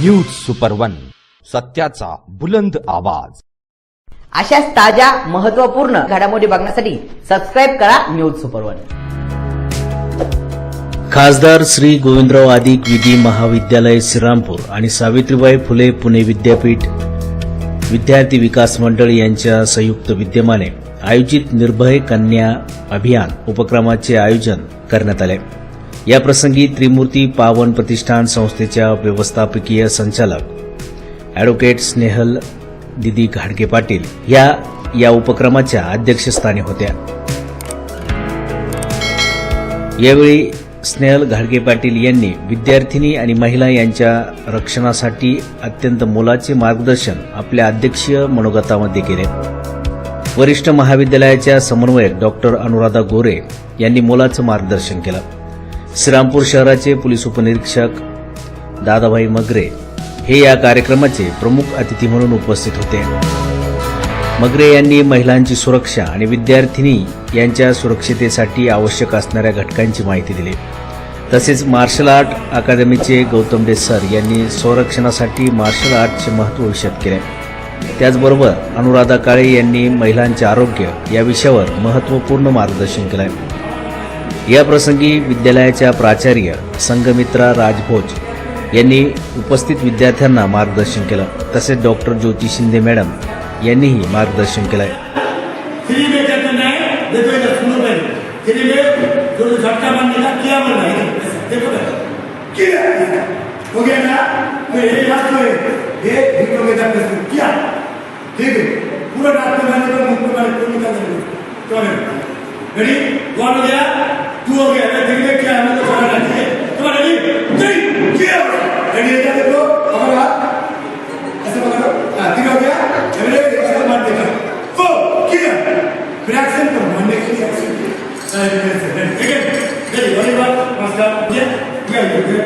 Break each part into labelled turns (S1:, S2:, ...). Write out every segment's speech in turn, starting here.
S1: News super one सत्याचा बुलंद आवाज.
S2: अशाच ताज्या महत्त्वपूर्ण घडामोडी बघण्यासाठी सबस्क्राईब करा न्यूज सुपर वन
S3: खासदार श्री गोविंदराव आदिक विधी महाविद्यालय श्रीरामपूर आणि सावित्रीबाई फुले पुणे विद्यापीठ विद्यार्थी विकास मंडळ यांच्या संयुक्त विद्यमाने आयोजित निर्भय कन्या अभियान उपक्रमाचे आयोजन करण्यात आले. याप्रसंगी त्रिमूर्ती पावन प्रतिष्ठान संस्थेच्या व्यवस्थापकीय संचालक ॲडव्होकेट स्नेहल दिदी घाडगे पाटील या या उपक्रमाच्या अध्यक्षस्थानी होत्या. यावेळी स्नेहल घाडगे पाटील यांनी विद्यार्थिनी आणि महिला यांच्या रक्षणासाठी अत्यंत मोलाचे मार्गदर्शन आपल्या अध्यक्षीय मनोगतामध्ये केले. वरिष्ठ महाविद्यालयाच्या समन्वयक डॉक्टर अनुराधा गोरे यांनी मोलाचं मार्गदर्शन केलं. श्रीरामपूर शहराचे पोलीस उपनिरीक्षक दादाभाई मगरे हे या कार्यक्रमाचे प्रमुख अतिथी म्हणून उपस्थित होते. मगरे यांनी महिलांची सुरक्षा आणि विद्यार्थिनी यांच्या सुरक्षितेसाठी आवश्यक असणाऱ्या घटकांची माहिती दिली. तसेच मार्शल आर्ट अकादमीचे गौतम डे सर यांनी संरक्षणासाठी मार्शल आर्टचे महत्त्व विषद केले. त्याचबरोबर अनुराधा काळे यांनी महिलांचे आरोग्य या विषयावर महत्त्वपूर्ण मार्गदर्शन केलं आहे या प्रसंगी विद्यालयाच्या प्राचार्य संघमित्रा राजभोज यांनी उपस्थित विद्यार्थ्यांना मार्गदर्शन केलं. तसेच डॉक्टर ज्योती शिंदे मॅडम यांनीही मार्गदर्शन केलंय.
S4: फ्री गया पूरा रात में मैंने तो मुंह पे मारे कोई निकाल नहीं चलो रेडी वन हो गया टू हो गया मैं देखने क्या है मुझे पता नहीं है तुम्हारा रेडी थ्री किया रेडी है क्या देखो हमारा ऐसे पकड़ो हाँ ठीक हो गया अगले ऐसे मार देगा फोर किया फिर एक्शन करो मारने के लिए एक्शन ठीक है रेडी वन बार नमस्कार ये गया ये गया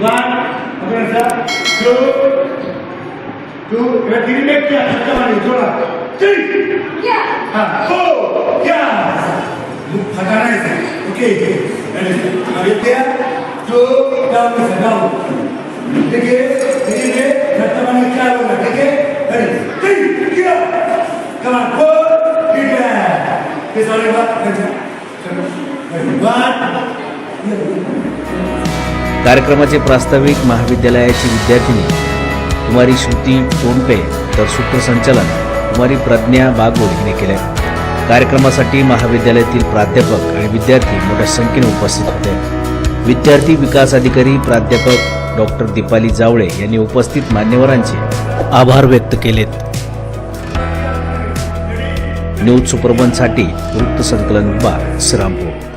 S4: वन अगले सा टू टू ये तीन में क्या अच्छा मारे जोड़ा थ्री हाँ फोर क्या हटाना है इसे ओके. रेडी अब ये क्या टू डाउन से डाउन ठीक है ठीक है वर्तमान में क्या होगा ठीक है अरे ठीक किया कमान को ठीक है फिर सारे बात
S3: कार्यक्रमाचे प्रास्ताविक महाविद्यालयाची विद्यार्थिनी कुमारी श्रुती टोंडपे तर सूत्रसंचालन कुमारी प्रज्ञा बागोल हिने केले कार्यक्रमासाठी महाविद्यालयातील प्राध्यापक आणि विद्यार्थी मोठ्या संख्येने उपस्थित होते. विद्यार्थी विकास अधिकारी प्राध्यापक डॉक्टर दीपाली जावळे यांनी उपस्थित मान्यवरांचे आभार व्यक्त केलेत. न्यूज सुपरबनसाठी वृत्तसंकलन विभाग श्रीरामपूर.